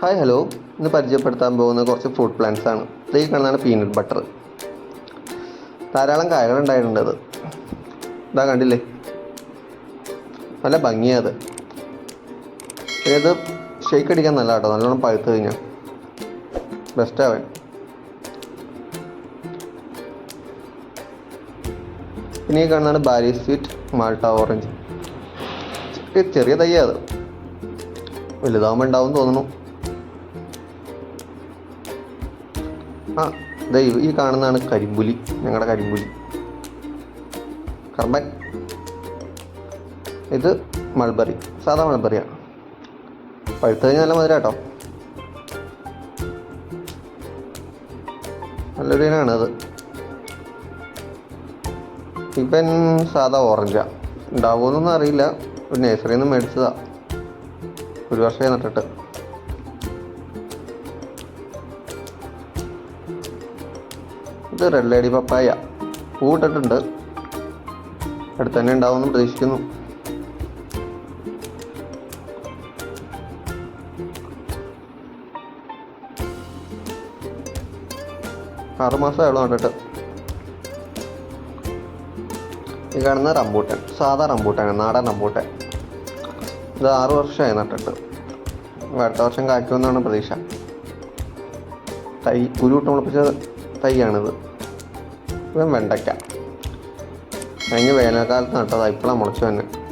Hi hello ഇന്ന് പരിചയപ്പെടുത്താൻ പോകുന്ന കുറച്ച് ഫ്രൂട്ട് പ്ലാന്റ്സ് ആണ്. ഈ കാണുന്നതാണ് പീനട്ട് ബട്ടർ ധാരാളം കായകൾ ഉണ്ടായിട്ടുണ്ട് അത്. ഇതാ കണ്ടില്ലേ? നല്ല ഭംഗിയാ ഏത് ഇത് ഷെയ്ക്ക് അടിക്കാൻ നല്ല കേട്ടോ. നല്ലോണം പഴുത്ത് കഴിഞ്ഞാൽ ബെസ്റ്റ് ആവൻ പിന്നെ ഈ കാണുന്നതാണ് ബാരി സ്വീറ്റ് മാൾട്ട ഓറഞ്ച് ചെറിയ തയ്യാ അത്. വലുതാവുമ്പോൾ ഉണ്ടാവും തോന്നുന്നു. ആ ദൈവം ഈ- കാണുന്നതാണ് കരിമ്പുലി. ഞങ്ങളുടെ കരിമ്പുലി. കർമ്മൻ ഇത് മൾബറി. സാധാ മൾബറിയാണ് പഴുത്ത കഴിഞ്ഞാൽ നല്ല മധുര കേട്ടോ നല്ലൊരു ഇനമാണ് അത്. ഇവൻ സാധാ ഓറഞ്ചാ. ഉണ്ടാവുമെന്നൊന്നും അറിയില്ല. ഒരു നഴ്സറിയിൽ നിന്ന് മേടിച്ചതാ. ഒരു വർഷമായി നട്ടിട്ട്. ഇത് റെഡ് ലേഡി പപ്പായ പൂട്ടിട്ടുണ്ട് അടുത്ത് തന്നെ ഉണ്ടാവുമെന്ന് പ്രതീക്ഷിക്കുന്നു ആറുമാസം ആയുള്ളൂ നട്ടിട്ട്. ഈ കാണുന്ന റംബൂട്ടൻ സാധാ റംബൂട്ടാൻ നാടൻ റംബൂട്ടൻ. ഇത് ആറു വർഷമായി നട്ടിട്ട്. അടുത്ത വർഷം കായ്ക്കുമെന്നാണ് പ്രതീക്ഷ. തൈ കുരുവിട്ട് മുളപ്പിച്ച തൈയാണിത്. വെണ്ടയ്ക്ക. കഴിഞ്ഞ വേനൽക്കാലത്ത് നട്ടതാണ് ഇപ്പോഴാണ് മുളച്ചു തന്നെ